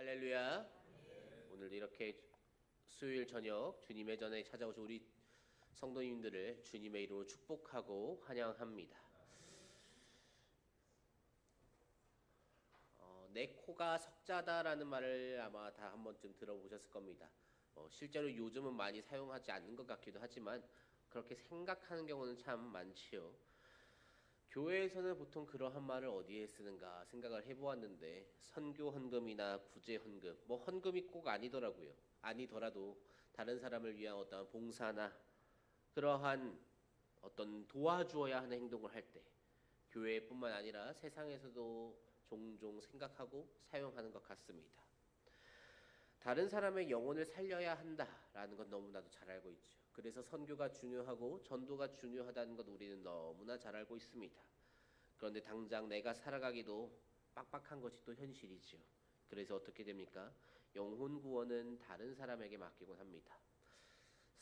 할렐루야. 오늘도 이렇게 수요일 저녁 주님의 전에 찾아오신 우리 성도님들을 주님의 이름으로 축복하고 환영합니다. 어, 내 코가 석자다라는 말을 아마 다 한 번쯤 들어보셨을 겁니다. 어, 실제로 요즘은 많이 사용하지 않는 것 같기도 하지만 그렇게 생각하는 경우는 참 많지요. 교회에서는 보통 그러한 말을 어디에 쓰는가 생각을 해보았는데 선교 헌금이나 구제 헌금, 뭐 헌금이 꼭 아니더라고요. 아니더라도 다른 사람을 위한 어떠한 봉사나 그러한 어떤 도와주어야 하는 행동을 할 때 교회뿐만 아니라 세상에서도 종종 생각하고 사용하는 것 같습니다. 다른 사람의 영혼을 살려야 한다라는 건 너무나도 잘 알고 있죠. 그래서 선교가 중요하고 전도가 중요하다는 것 우리는 너무나 잘 알고 있습니다. 그런데 당장 내가 살아가기도 빡빡한 것이 또 현실이지요. 그래서 어떻게 됩니까? 영혼 구원은 다른 사람에게 맡기곤 합니다.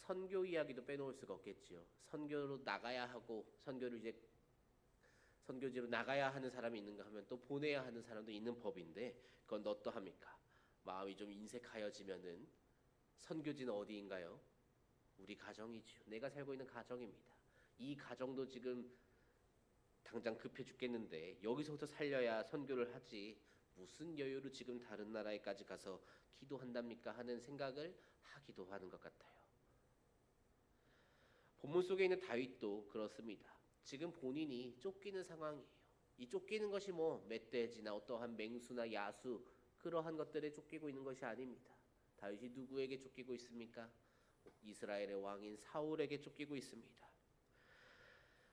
선교 이야기도 빼놓을 수가 없겠지요. 선교로 나가야 하고 선교를 이제 선교지로 나가야 하는 사람이 있는가 하면 또 보내야 하는 사람도 있는 법인데 그건 어떠합니까? 마음이 좀 인색하여지면은 선교지는 어디인가요? 우리 가정이지요. 내가 살고 있는 가정입니다. 이 가정도 지금 당장 급해 죽겠는데 여기서부터 살려야 선교를 하지 무슨 여유로 지금 다른 나라에까지 가서 기도한답니까 하는 생각을 하기도 하는 것 같아요. 본문 속에 있는 다윗도 그렇습니다. 지금 본인이 쫓기는 상황이에요. 이 쫓기는 것이 뭐 멧돼지나 어떠한 맹수나 야수 그러한 것들에 쫓기고 있는 것이 아닙니다. 다윗이 누구에게 쫓기고 있습니까? 이스라엘의 왕인 사울에게 쫓기고 있습니다.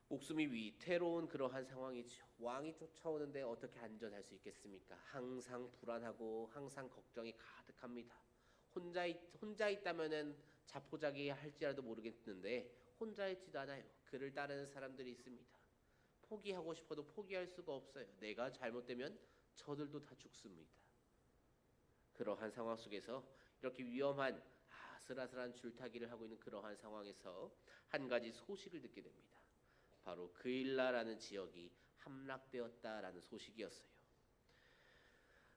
목숨이 위태로운 그러한 상황이죠. 왕이 쫓아오는데 어떻게 안전할 수 있겠습니까? 항상 불안하고 항상 걱정이 가득합니다. 혼자 있, 혼자 있다면은 자포자기 할지라도 모르겠는데 혼자 있지도 않아요. 그를 따르는 사람들이 있습니다. 포기하고 싶어도 포기할 수가 없어요. 내가 잘못되면 저들도 다 죽습니다. 그러한 상황 속에서 이렇게 위험한 아슬아슬한 줄타기를 하고 있는 그러한 상황에서 한 가지 소식을 듣게 됩니다. 바로 그일라라는 지역이 함락되었다라는 소식이었어요.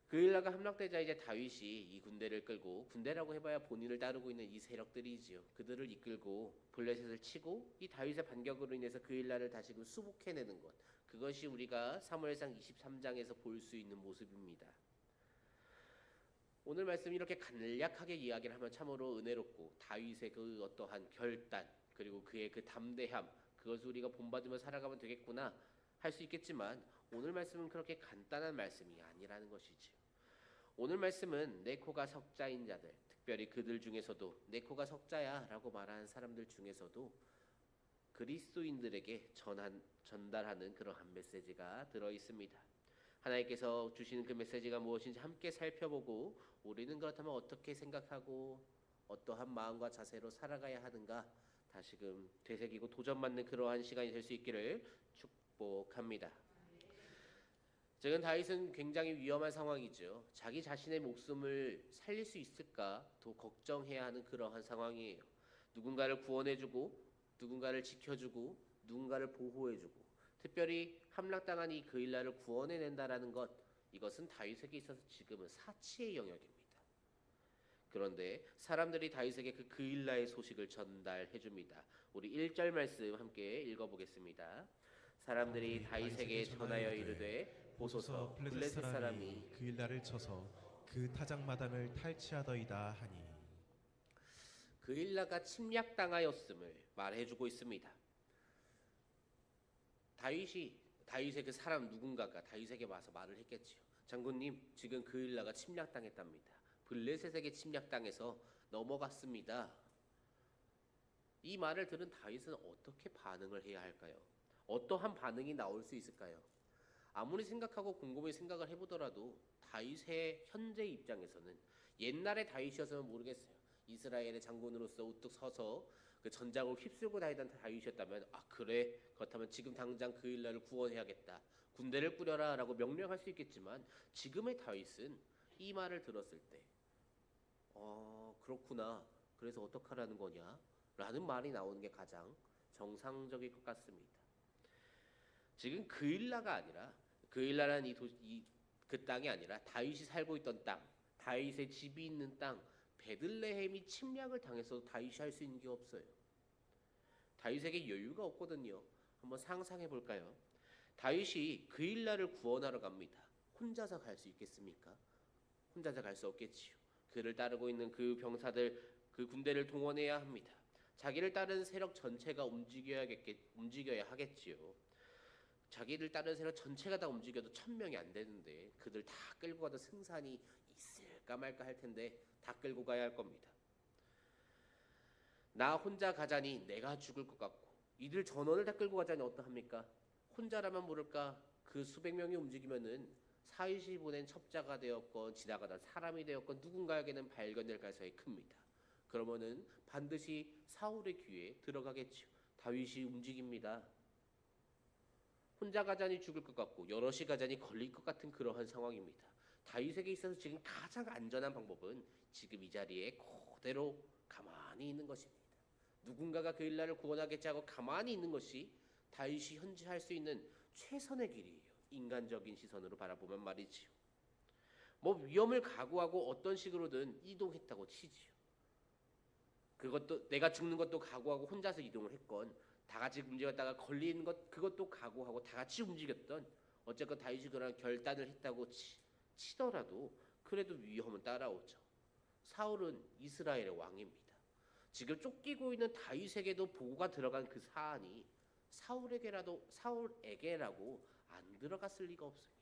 그일라가 함락되자 이제 다윗이 이 군대를 끌고 군대라고 해봐야 본인을 따르고 있는 이 세력들이지요. 그들을 이끌고 블레셋을 치고 이 다윗의 반격으로 인해서 그일라를 다시금 수복해내는 것. 그것이 우리가 사무엘상 23장에서 볼 수 있는 모습입니다. 오늘 말씀 이렇게 간략하게 이야기를 하면 참으로 은혜롭고 다윗의 그 어떠한 결단 그리고 그의 그 담대함 그것을 우리가 본받으며 살아가면 되겠구나 할 수 있겠지만 오늘 말씀은 그렇게 간단한 말씀이 아니라는 것이지요. 오늘 말씀은 내 코가 석자인 자들, 특별히 그들 중에서도 내 코가 석자야라고 말하는 사람들 중에서도 그리스도인들에게 전한 전달하는 그러한 메시지가 들어 있습니다. 하나님께서 주시는 그 메시지가 무엇인지 함께 살펴보고 우리는 그렇다면 어떻게 생각하고 어떠한 마음과 자세로 살아가야 하는가 다시금 되새기고 도전받는 그러한 시간이 될 수 있기를 축복합니다. 지금 다윗은 굉장히 위험한 상황이죠. 자기 자신의 목숨을 살릴 수 있을까 더 걱정해야 하는 그러한 상황이에요. 누군가를 구원해주고 누군가를 지켜주고 누군가를 보호해주고 특별히 함락당한 이 그일라를 구원해낸다라는 것 이것은 다윗에게 있어서 지금은 사치의 영역입니다. 그런데 사람들이 다윗에게 그 그일라의 소식을 전달해 줍니다. 우리 1절 말씀 함께 읽어 보겠습니다. 사람들이 다윗에게 전하여 이르되 보소서 블레셋 사람이 그일라를 쳐서 그 타작 마당을 탈취하더이다 하니 그일라가 침략당하였음을 말해 주고 있습니다. 다윗이 다윗의 그 사람 누군가가 다윗에게 와서 말을 했겠지요. 장군님, 지금 그일라가 침략당했답니다. 블레셋에게 침략당해서 넘어갔습니다. 이 말을 들은 다윗은 어떻게 반응을 해야 할까요? 어떠한 반응이 나올 수 있을까요? 아무리 생각하고 곰곰이 생각을 해보더라도 다윗의 현재 입장에서는 옛날의 다윗이었으면 모르겠어요. 이스라엘의 장군으로서 우뚝 서서 그 전장을 휩쓸고 다니던 다윗이었다면 아 그래 그렇다면 지금 당장 그 일날을 구원해야겠다 군대를 꾸려라라고 명령할 수 있겠지만 지금의 다윗은 이 말을 들었을 때 어, 그렇구나. 그래서 어떡하라는 거냐? 라는 말이 나오는 게 가장 정상적일 것 같습니다. 지금 그일라가 아니라 그일라라는 이, 도, 이, 그 땅이 아니라 다윗이 살고 있던 땅, 다윗의 집이 있는 땅 베들레헴이 침략을 당해서 다윗이 할 수 있는 게 없어요. 다윗에게 여유가 없거든요. 한번 상상해 볼까요? 다윗이 그 일날을 구원하러 갑니다. 혼자서 갈 수 있겠습니까? 혼자서 갈 수 없겠지요. 그를 따르고 있는 그 병사들 그 군대를 동원해야 합니다. 자기를 따르는 세력 전체가 움직여야겠 움직여야 하겠지요. 자기를 따르는 세력 전체가 다 움직여도 천 명이 안 되는데 그들 다 끌고 가도 승산이 있을까 말까 할 텐데 다 끌고 가야 할 겁니다. 나 혼자 가자니 내가 죽을 것 같고 이들 전원을 다 끌고 가자니 어떠합니까? 혼자라면 모를까 그 수백 명이 움직이면은 사이시 보낸 첩자가 되었건 지나가던 사람이 되었건 누군가에게는 발견될 가능성이 큽니다. 그러면은 반드시 사울의 귀에 들어가겠지요. 다윗이 움직입니다. 혼자 가자니 죽을 것 같고 여럿이 가자니 걸릴 것 같은 그러한 상황입니다. 다윗에게 있어서 지금 가장 안전한 방법은 지금 이 자리에 그대로 가만히 있는 것입니다. 누군가가 그 일날을 구원하겠지 하고 가만히 있는 것이 다윗이 현재 할 수 있는 최선의 길이에요. 인간적인 시선으로 바라보면 말이지요. 뭐 위험을 각오하고 어떤 식으로든 이동했다고 치지요. 그것도 내가 죽는 것도 각오하고 혼자서 이동을 했건 다 같이 움직였다가 걸리는 것 그것도 각오하고 다 같이 움직였던 어쨌건 다윗이 그런 결단을 했다고 치, 치더라도 그래도 위험은 따라오죠. 사울은 이스라엘의 왕입니다. 지금 쫓기고 있는 다윗에게도 보고가 들어간 그 사안이 사울에게라도 사울에게라고 안 들어갔을 리가 없습니다.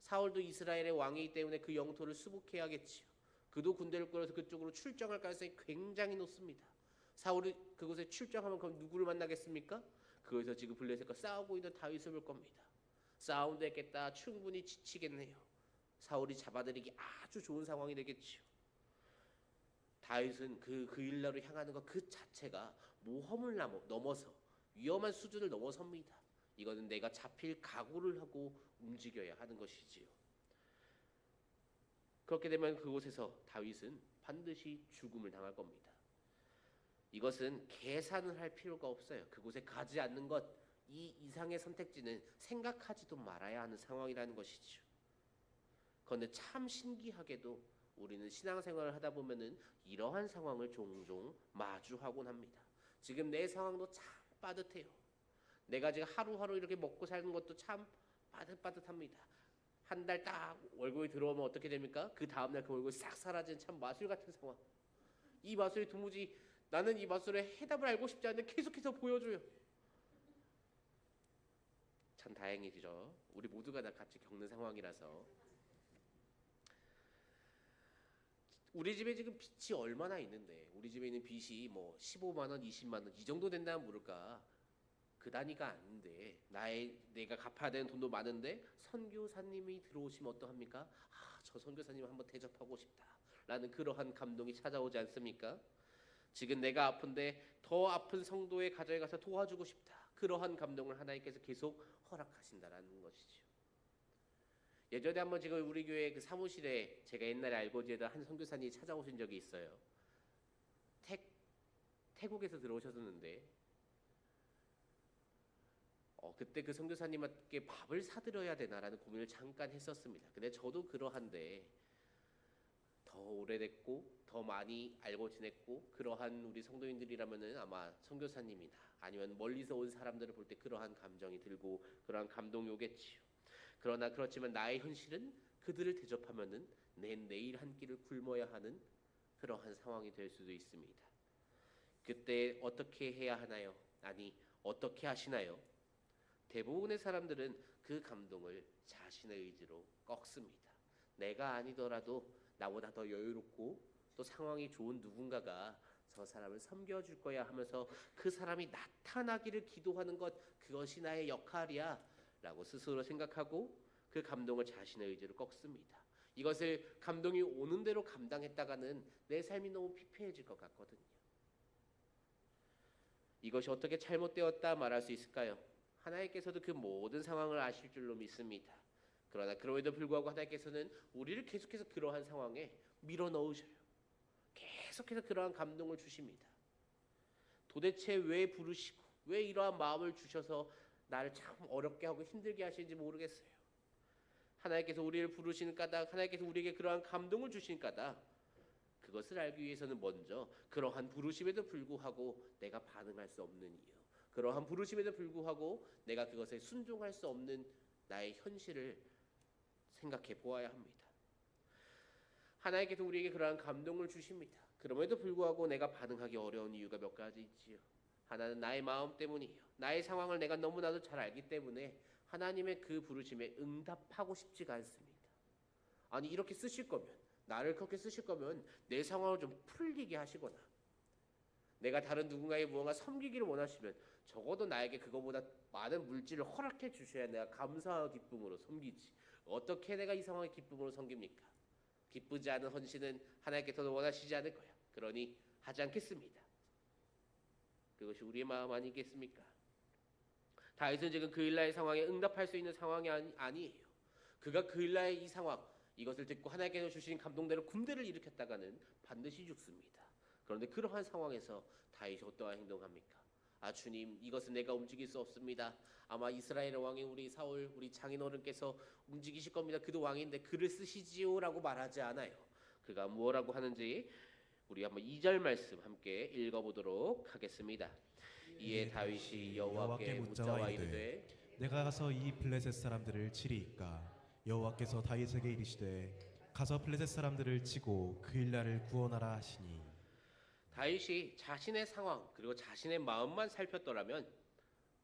사울도 이스라엘의 왕이기 때문에 그 영토를 수복해야 겠지요. 그도 군대를 꾸려서 그쪽으로 출정할 가능성이 굉장히 높습니다. 사울이 그곳에 출정하면 그럼 누구를 만나겠습니까? 그것에서 지금 블레셋과 싸우고 있는 다윗을 볼 겁니다. 싸움도 했겠다. 충분히 지치겠네요. 사울이 잡아들이기 아주 좋은 상황이 되겠지요. 다윗은 그, 그 일나로 향하는 것 그 자체가 모험을 넘어- 넘어서 위험한 수준을 넘어섭니다. 이거는 내가 잡힐 각오를 하고 움직여야 하는 것이지요. 그렇게 되면 그곳에서 다윗은 반드시 죽음을 당할 겁니다. 이것은 계산을 할 필요가 없어요. 그곳에 가지 않는 것, 이 이상의 선택지는 생각하지도 말아야 하는 상황이라는 것이죠. 그런데 참 신기하게도 우리는 신앙생활을 하다 보면은 이러한 상황을 종종 마주하곤 합니다. 지금 내 상황도 참 빠듯해요. 내가 지금 하루하루 이렇게 먹고 사는 것도 참 빠듯빠듯합니다. 한 달 딱 월급이 들어오면 어떻게 됩니까? 그 다음 날 그 월급이 싹 사라진 참 마술 같은 상황. 이 마술이 도무지 나는 이 마술에 해답을 알고 싶지 않은데 계속해서 보여줘요. 참 다행이죠. 우리 모두가 다 같이 겪는 상황이라서. 우리 집에 지금 빚이 얼마나 있는데 우리 집에 있는 빚이 뭐 15만 원, 20만 원 이 정도 된다면 모를까 그 단위가 아닌데 나의 내가 갚아야 되는 돈도 많은데 선교사님이 들어오시면 어떠합니까? 아, 저 선교사님 한번 대접하고 싶다라는 그러한 감동이 찾아오지 않습니까? 지금 내가 아픈데 더 아픈 성도의 가정에 가서 도와주고 싶다. 그러한 감동을 하나님께서 계속 허락하신다라는 것이죠. 예전에 한번 지금 우리 교회 그 사무실에 제가 옛날에 알고 지내던 한 선교사님이 찾아오신 적이 있어요. 태, 태국에서 들어오셨었는데 어, 그때 그 선교사님께 밥을 사드려야 되나라는 고민을 잠깐 했었습니다. 근데 저도 그러한데 더 오래됐고 더 많이 알고 지냈고 그러한 우리 성도인들이라면은 아마 선교사님이나 아니면 멀리서 온 사람들을 볼 때 그러한 감정이 들고 그러한 감동이 오겠지요. 그러나 그렇지만 나의 현실은 그들을 대접하면은 내 내일 한 끼를 굶어야 하는 그러한 상황이 될 수도 있습니다. 그때 어떻게 해야 하나요? 아니 어떻게 하시나요? 대부분의 사람들은 그 감동을 자신의 의지로 꺾습니다. 내가 아니더라도 나보다 더 여유롭고 또 상황이 좋은 누군가가 저 사람을 섬겨줄 거야 하면서 그 사람이 나타나기를 기도하는 것 그것이 나의 역할이야 라고 스스로 생각하고 그 감동을 자신의 의지로 꺾습니다. 이것을 감동이 오는 대로 감당했다가는 내 삶이 너무 피폐해질 것 같거든요. 이것이 어떻게 잘못되었다 말할 수 있을까요? 하나님께서도 그 모든 상황을 아실 줄로 믿습니다. 그러나 그럼에도 불구하고 하나님께서는 우리를 계속해서 그러한 상황에 밀어 넣으셔요. 계속해서 그러한 감동을 주십니다. 도대체 왜 부르시고 왜 이러한 마음을 주셔서 나를 참 어렵게 하고 힘들게 하시는지 모르겠어요. 하나님께서 우리를 부르시는 까닭, 하나님께서 우리에게 그러한 감동을 주신 까닭, 그것을 알기 위해서는 먼저 그러한 부르심에도 불구하고 내가 반응할 수 없는 이유, 그러한 부르심에도 불구하고 내가 그것에 순종할 수 없는 나의 현실을 생각해 보아야 합니다. 하나님께서 우리에게 그러한 감동을 주십니다. 그럼에도 불구하고 내가 반응하기 어려운 이유가 몇 가지 있지요. 하나는 나의 마음 때문이에요. 나의 상황을 내가 너무나도 잘 알기 때문에 하나님의 그 부르심에 응답하고 싶지가 않습니다. 아니 이렇게 쓰실 거면 나를 그렇게 쓰실 거면 내 상황을 좀 풀리게 하시거나 내가 다른 누군가의 무언가 섬기기를 원하시면 적어도 나에게 그거보다 많은 물질을 허락해 주셔야 내가 감사와 기쁨으로 섬기지. 어떻게 내가 이 상황의 기쁨으로 섬깁니까? 기쁘지 않은 헌신은 하나님께서도 원하시지 않을 거야. 그러니 하지 않겠습니다. 그것이 우리의 마음 아니겠습니까? 다윗은 지금 그일라의 상황에 응답할 수 있는 상황이 아니, 아니 에요. 그가 그일라의 이 상황 이것을 듣고 하나님께서 주신 감동대로 군대를 일으켰다가는 반드시 죽습니다. 그런데 그러한 상황에서 다윗이 어떠한 행동합니까? 아 주님 이것은 내가 움직일 수 없습니다. 아마 이스라엘 왕인 우리 사울 우리 장인어른께서 움직이실 겁니다. 그도 왕인데 글을 쓰시지요라고 말하지 않아요. 그가 무엇라고 하는지 우리 한번 2절 말씀 함께 읽어보도록 하겠습니다. 이에 다윗이 여호와께 묻자와 이르되 내가 가서 이 블레셋 사람들을 치리이까 여호와께서 다윗에게 이르시되 가서 블레셋 사람들을 치고 그일라를 구원하라 하시니 다윗이 자신의 상황 그리고 자신의 마음만 살폈더라면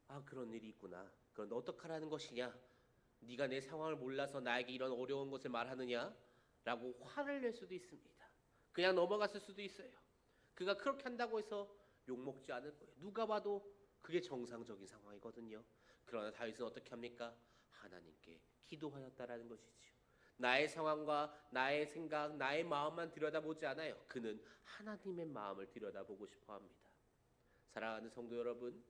아 그런 일이 있구나. 그런데 어떡하라는 것이냐? 네가 내 상황을 몰라서 나에게 이런 어려운 것을 말하느냐라고 화를 낼 수도 있습니다. 그냥 넘어갔을 수도 있어요. 그가 그렇게 한다고 해서 욕 먹지 않을 거예요. 누가 봐도 그게 정상적인 상황이거든요. 그러나 다윗은 어떻게 합니까? 하나님께 기도하였다라는 것이지요. 나의 상황과 나의 생각, 나의 마음만 들여다보지 않아요. 그는 하나님의 마음을 들여다보고 싶어 합니다. 사랑하는 성도 여러분,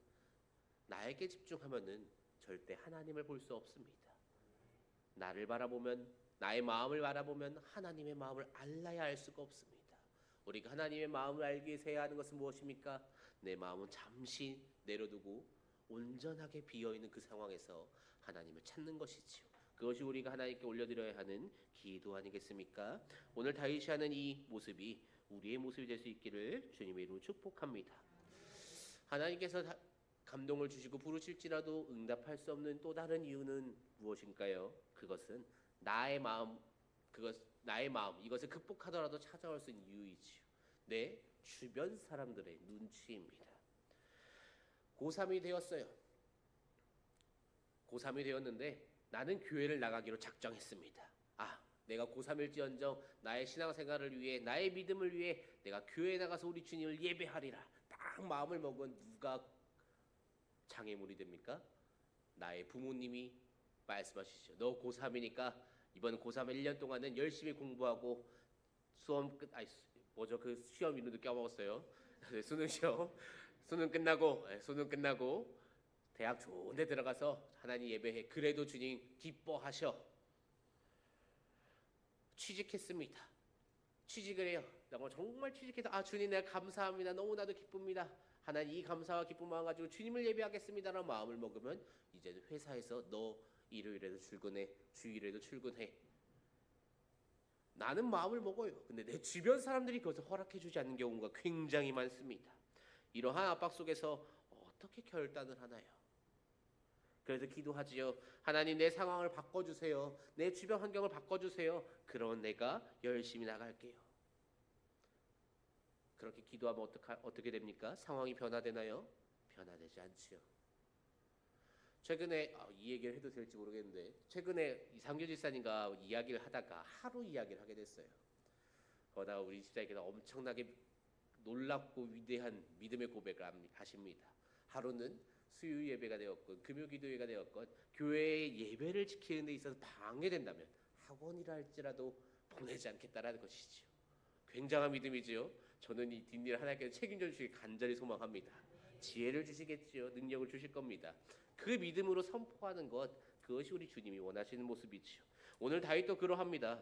나에게 집중하면은 절대 하나님을 볼 수 없습니다. 나를 바라보면 나의 마음을 바라보면 하나님의 마음을 알라야 알 수가 없습니다. 우리가 하나님의 마음을 알기 위해서 해야 하는 것은 무엇입니까? 내 마음은 잠시 내려두고 온전하게 비어 있는 그 상황에서 하나님을 찾는 것이지요. 그것이 우리가 하나님께 올려드려야 하는 기도 아니겠습니까? 오늘 다윗이 하는 이 모습이 우리의 모습이 될 수 있기를 주님의 이름으로 축복합니다. 하나님께서 다- 감동을 주시고 부르실지라도 응답할 수 없는 또 다른 이유는 무엇일까요? 그것은 나의 마음, 그것 나의 마음 이것을 극복하더라도 찾아올 수 있는 이유이지요. 내 주변 사람들의 눈치입니다. 고3이 되었어요. 고3이 되었는데 나는 교회를 나가기로 작정했습니다. 아, 내가 고3일지언정 나의 신앙생활을 위해 나의 믿음을 위해 내가 교회에 나가서 우리 주님을 예배하리라. 딱 마음을 먹은 누가 장애물이 됩니까? 나의 부모님이 말씀하시죠. 너 고3이니까 이번 고3 1년 동안은 열심히 공부하고 수험 끝 아니 수- 뭐죠? 그 시험 이름도 까먹었어요. 네, 수능 시험. 수능 끝나고 네, 수능 끝나고 대학 좋은 데 들어가서 하나님 예배해. 그래도 주님 기뻐하셔. 취직했습니다. 취직을 해요. 나 정말 취직해서 아 주님 내가 감사합니다. 너무나도 기쁩니다. 하나님 이 감사와 기쁨 마음 가지고 주님을 예배하겠습니다라는 마음을 먹으면 이제는 회사에서 너 일요일에도 출근해, 주일에도 출근해. 나는 마음을 먹어요. 근데 내 주변 사람들이 그것을 허락해 주지 않는 경우가 굉장히 많습니다. 이러한 압박 속에서 어떻게 결단을 하나요? 그래서 기도하지요. 하나님 내 상황을 바꿔주세요. 내 주변 환경을 바꿔주세요. 그런 내가 열심히 나갈게요. 그렇게 기도하면 어떻게 됩니까? 상황이 변화되나요? 변화되지 않지요. 최근에 아, 이 얘기를 해도 될지 모르겠는데 최근에 이상규 집사님과 이야기를 하다가 하루 이야기를 하게 됐어요. 그러다가 우리 집사님께서 엄청나게 놀랍고 위대한 믿음의 고백을 하십니다. 하루는 수요 예배가 되었건 금요 기도회가 되었건 교회의 예배를 지키는 데 있어서 방해된다면 학원이라 할지라도 보내지 않겠다라는 것이지요. 굉장한 믿음이지요. 저는 이 뒷일 하나님께서 책임져 주시길 간절히 소망합니다. 지혜를 주시겠지요. 능력을 주실 겁니다. 그 믿음으로 선포하는 것 그것이 우리 주님이 원하시는 모습이지요. 오늘 다윗도 그러합니다.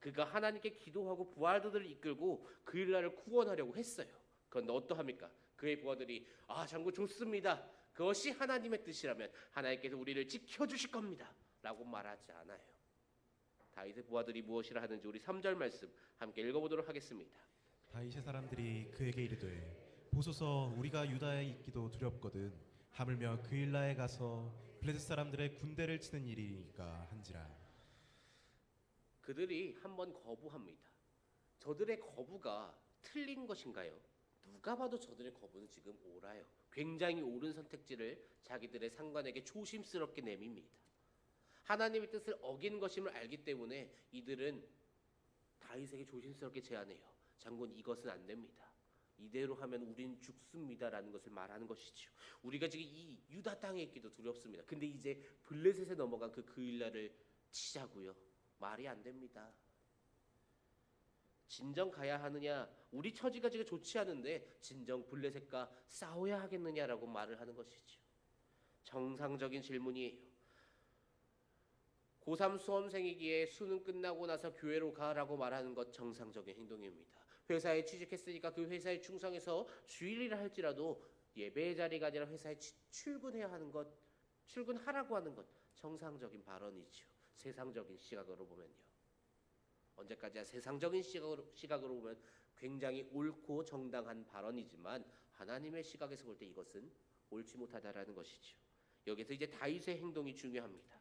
그가 하나님께 기도하고 부하들을 이끌고 그 일날을 구원하려고 했어요. 그런데 어떠합니까? 그의 부하들이 아 장군 좋습니다. 그것이 하나님의 뜻이라면 하나님께서 우리를 지켜주실 겁니다. 라고 말하지 않아요. 다윗의 부하들이 무엇이라 하는지 우리 3절 말씀 함께 읽어보도록 하겠습니다. 다윗의 사람들이 그에게 이르되 보소서 우리가 유다에 있기도 두렵거든 하물며 그일라에 가서 블레셋 사람들의 군대를 치는 일이니까 한지라 그들이 한번 거부합니다. 저들의 거부가 틀린 것인가요? 누가 봐도 저들의 거부는 지금 옳아요. 굉장히 옳은 선택지를 자기들의 상관에게 조심스럽게 내밉니다. 하나님의 뜻을 어긴 것임을 알기 때문에 이들은 다윗에게 조심스럽게 제안해요. 장군 이것은 안 됩니다. 이대로 하면 우린 죽습니다라는 것을 말하는 것이죠. 우리가 지금 이 유다 땅에 있기도 두렵습니다. 근데 이제 블레셋에 넘어간 그 그일라를 치자고요. 말이 안 됩니다. 진정 가야 하느냐? 우리 처지가 지금 좋지 않은데 진정 블레셋과 싸워야 하겠느냐라고 말을 하는 것이죠. 정상적인 질문이에요. 고3 수험생이기에 수능 끝나고 나서 교회로 가라고 말하는 것 정상적인 행동입니다. 회사에 취직했으니까 그 회사에 충성해서 주일이라 할지라도 예배의 자리가 아니라 회사에 치- 출근해야 하는 것, 출근하라고 하는 것 정상적인 발언이죠. 세상적인 시각으로 보면요. 언제까지야 세상적인 시각으로, 시각으로 보면 굉장히 옳고 정당한 발언이지만 하나님의 시각에서 볼 때 이것은 옳지 못하다라는 것이죠. 여기서 이제 다윗의 행동이 중요합니다.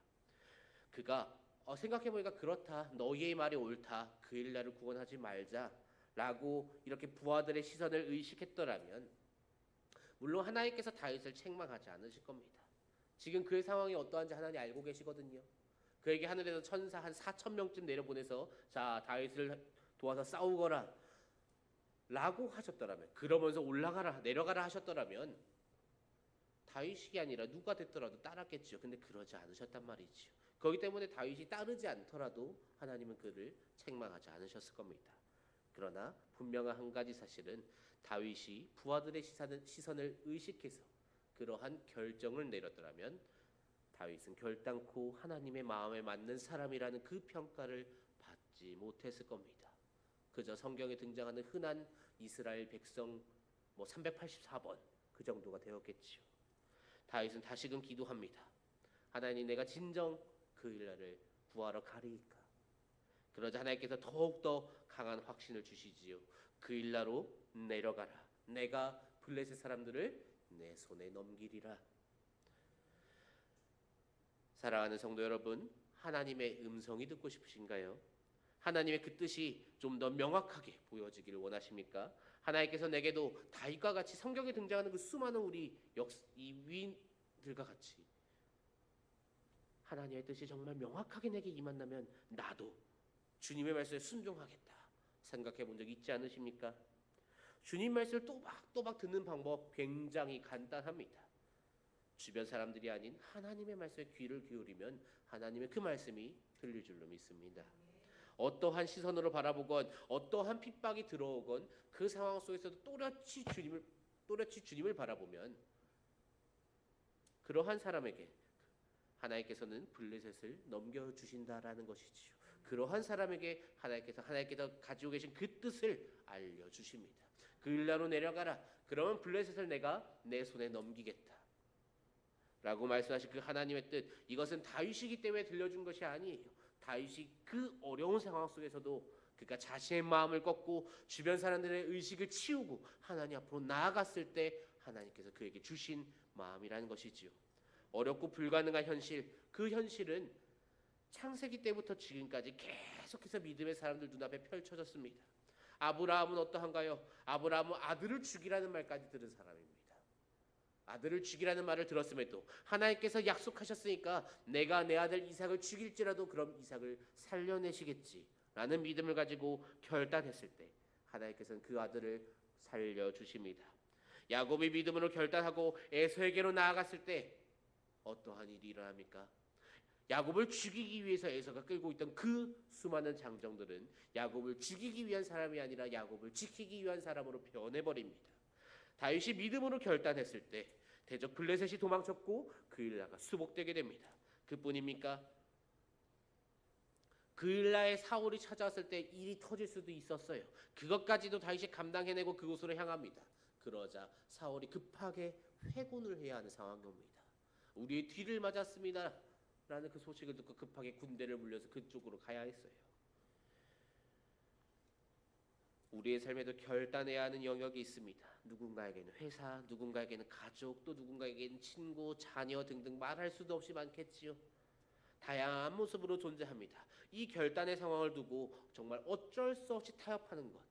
그가 어, 생각해보니까 그렇다. 너희의 말이 옳다. 그 일날을 구원하지 말자 라고 이렇게 부하들의 시선을 의식했더라면 물론 하나님께서 다윗을 책망하지 않으실 겁니다. 지금 그의 상황이 어떠한지 하나님 알고 계시거든요. 그에게 하늘에서 천사 한 4천 명쯤 내려보내서 자 다윗을 도와서 싸우거라 라고 하셨더라면 그러면서 올라가라 내려가라 하셨더라면 다윗이 아니라 누가 됐더라도 따랐겠지요. 근데 그러지 않으셨단 말이지요. 그렇기 때문에 다윗이 따르지 않더라도 하나님은 그를 책망하지 않으셨을 겁니다. 그러나 분명한 한 가지 사실은 다윗이 부하들의 시선을, 의식해서 그러한 결정을 내렸더라면 다윗은 결단코 하나님의 마음에 맞는 사람이라는 그 평가를 받지 못했을 겁니다. 그저 성경에 등장하는 흔한 이스라엘 백성 뭐 384번 그 정도가 되었겠지요. 다윗은 다시금 기도합니다. 하나님 내가 진정 그 일날을 구하러 가리이까. 그러자 하나님께서 더욱더 강한 확신을 주시지요. 그 일나로 내려가라. 내가 블레셋 사람들을 내 손에 넘기리라. 사랑하는 성도 여러분, 하나님의 음성이 듣고 싶으신가요? 하나님의 그 뜻이 좀 더 명확하게 보여지기를 원하십니까? 하나님께서 내게도 다윗과 같이 성경에 등장하는 그 수많은 우리 역 이 위인들과 같이 하나님의 뜻이 정말 명확하게 내게 임한다면 나도 주님의 말씀에 순종하겠다 생각해 본 적 있지 않으십니까? 주님 말씀을 또박또박 듣는 방법 굉장히 간단합니다. 주변 사람들이 아닌 하나님의 말씀에 귀를 기울이면 하나님의 그 말씀이 들릴 줄로 믿습니다. 어떠한 시선으로 바라보건 어떠한 핍박이 들어오건 그 상황 속에서도 또렷이 주님을 또렷이 주님을 바라보면 그러한 사람에게 하나님께서는 블레셋을 넘겨 주신다라는 것이지요. 그러한 사람에게 하나님께서 하나님께서 가지고 계신 그 뜻을 알려 주십니다. 그 일라로 내려가라. 그러면 블레셋을 내가 내 손에 넘기겠다. 라고 말씀하신 그 하나님의 뜻 이것은 다윗이기 때문에 들려준 것이 아니에요. 다윗이 그 어려운 상황 속에서도 그가 자신의 마음을 꺾고 주변 사람들의 의식을 치우고 하나님 앞으로 나아갔을 때 하나님께서 그에게 주신 마음이라는 것이지요. 어렵고 불가능한 현실 그 현실은 창세기 때부터 지금까지 계속해서 믿음의 사람들 눈앞에 펼쳐졌습니다. 아브라함은 어떠한가요? 아브라함은 아들을 죽이라는 말까지 들은 사람입니다. 아들을 죽이라는 말을 들었음에도 하나님께서 약속하셨으니까 내가 내 아들 이삭을 죽일지라도 그럼 이삭을 살려내시겠지라는 믿음을 가지고 결단했을 때 하나님께서는 그 아들을 살려 주십니다. 야곱이 믿음으로 결단하고 에서에게로 나아갔을 때 어떠한 일이 일어납니까? 야곱을 죽이기 위해서 에서가 끌고 있던 그 수많은 장정들은 야곱을 죽이기 위한 사람이 아니라 야곱을 지키기 위한 사람으로 변해버립니다. 다윗이 믿음으로 결단했을 때 대적 블레셋이 도망쳤고 그일라가 수복되게 됩니다. 그뿐입니까? 그일라의 사울이 찾아왔을 때 일이 터질 수도 있었어요. 그것까지도 다윗이 감당해내고 그곳으로 향합니다. 그러자 사울이 급하게 회군을 해야 하는 상황이 옵니다. 우리의 뒤를 맞았습니다. 라는 그 소식을 듣고 급하게 군대를 물려서 그쪽으로 가야 했어요. 우리의 삶에도 결단해야 하는 영역이 있습니다. 누군가에게는 회사, 누군가에게는 가족, 또 누군가에게는 친구, 자녀 등등 말할 수도 없이 많겠지요. 다양한 모습으로 존재합니다. 이 결단의 상황을 두고 정말 어쩔 수 없이 타협하는 것.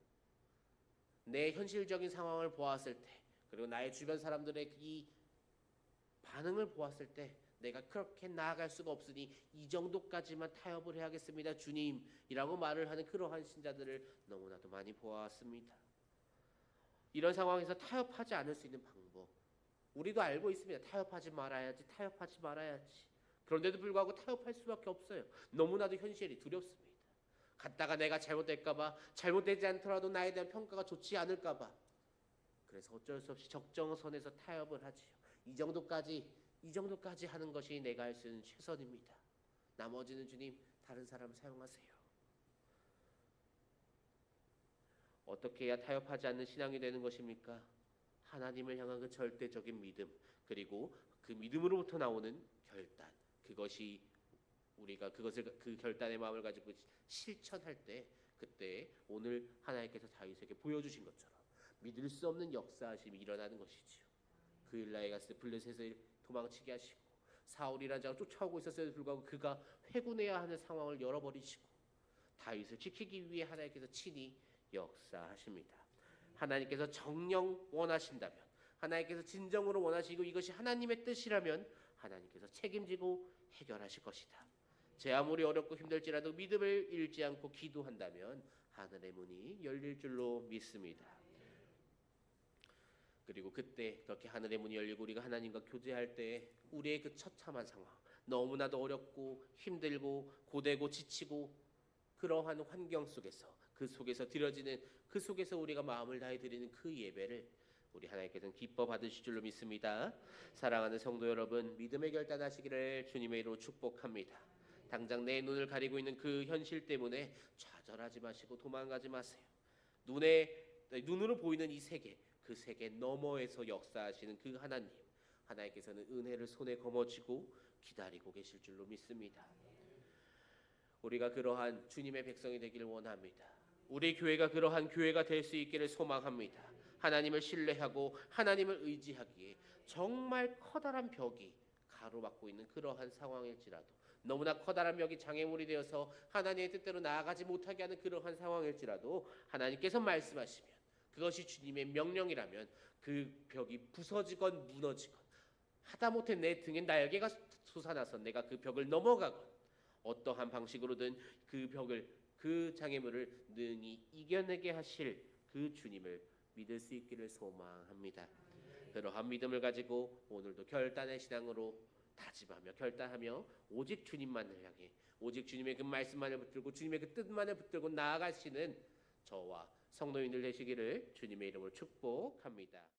내 현실적인 상황을 보았을 때, 그리고 나의 주변 사람들의 이 반응을 보았을 때, 내가 그렇게 나아갈 수가 없으니 이 정도까지만 타협을 해야겠습니다, 주님이라고 말을 하는 그러한 신자들을 너무나도 많이 보았습니다. 이런 상황에서 타협하지 않을 수 있는 방법, 우리도 알고 있습니다. 타협하지 말아야지, 타협하지 말아야지. 그런데도 불구하고 타협할 수밖에 없어요. 너무나도 현실이 두렵습니다. 갔다가 내가 잘못될까봐, 잘못되지 않더라도 나에 대한 평가가 좋지 않을까봐. 그래서 어쩔 수 없이 적정선에서 타협을 하지요. 이 정도까지, 이 정도까지 하는 것이 내가 할 수 있는 최선입니다. 나머지는 주님 다른 사람 사용하세요. 어떻게 해야 타협하지 않는 신앙이 되는 것입니까? 하나님을 향한 그 절대적인 믿음 그리고 그 믿음으로부터 나오는 결단 그것이 우리가 그것을 그 결단의 마음을 가지고 실천할 때 그때 오늘 하나님께서 다윗에게 보여주신 것처럼 믿을 수 없는 역사하심이 일어나는 것이지요. 그 일라에 갔을 때 블레셋을 도망치게 하시고 사울이라는 자가 쫓아오고 있었음에도 불구하고 그가 회군해야 하는 상황을 열어버리시고 다윗을 지키기 위해 하나님께서 친히 역사하십니다. 하나님께서 정령 원하신다면 하나님께서 진정으로 원하시고 이것이 하나님의 뜻이라면 하나님께서 책임지고 해결하실 것이다. 제 아무리 어렵고 힘들지라도 믿음을 잃지 않고 기도한다면 하늘의 문이 열릴 줄로 믿습니다. 그리고 그때 그렇게 하늘의 문이 열리고 우리가 하나님과 교제할 때 우리의 그 처참한 상황 너무나도 어렵고 힘들고 고되고 지치고 그러한 환경 속에서 그 속에서 드려지는 그 속에서 우리가 마음을 다해 드리는 그 예배를 우리 하나님께서는 기뻐 받으실 줄로 믿습니다. 사랑하는 성도 여러분, 믿음의 결단하시기를 주님의 이름으로 축복합니다. 당장 내 눈을 가리고 있는 그 현실 때문에 좌절하지 마시고 도망가지 마세요. 눈에 눈으로 보이는 이 세계, 그 세계 너머에서 역사하시는 그 하나님, 하나님께서는 은혜를 손에 거머쥐고 기다리고 계실 줄로 믿습니다. 우리가 그러한 주님의 백성이 되기를 원합니다. 우리 교회가 그러한 교회가 될 수 있기를 소망합니다. 하나님을 신뢰하고 하나님을 의지하기에 정말 커다란 벽이 가로막고 있는 그러한 상황일지라도 너무나 커다란 벽이 장애물이 되어서 하나님의 뜻대로 나아가지 못하게 하는 그러한 상황일지라도 하나님께서 말씀하시면 그것이 주님의 명령이라면 그 벽이 부서지건 무너지건 하다못해 내 등에 날개가 솟아나서 내가 그 벽을 넘어가건 어떠한 방식으로든 그 벽을 그 장애물을 능히 이겨내게 하실 그 주님을 믿을 수 있기를 소망합니다. 그러한 믿음을 가지고 오늘도 결단의 신앙으로 다짐하며 결단하며 오직 주님만을 향해 오직 주님의 그 말씀만을 붙들고 주님의 그 뜻만을 붙들고 나아가시는 저와 성도인들 되시기를 주님의 이름으로 축복합니다.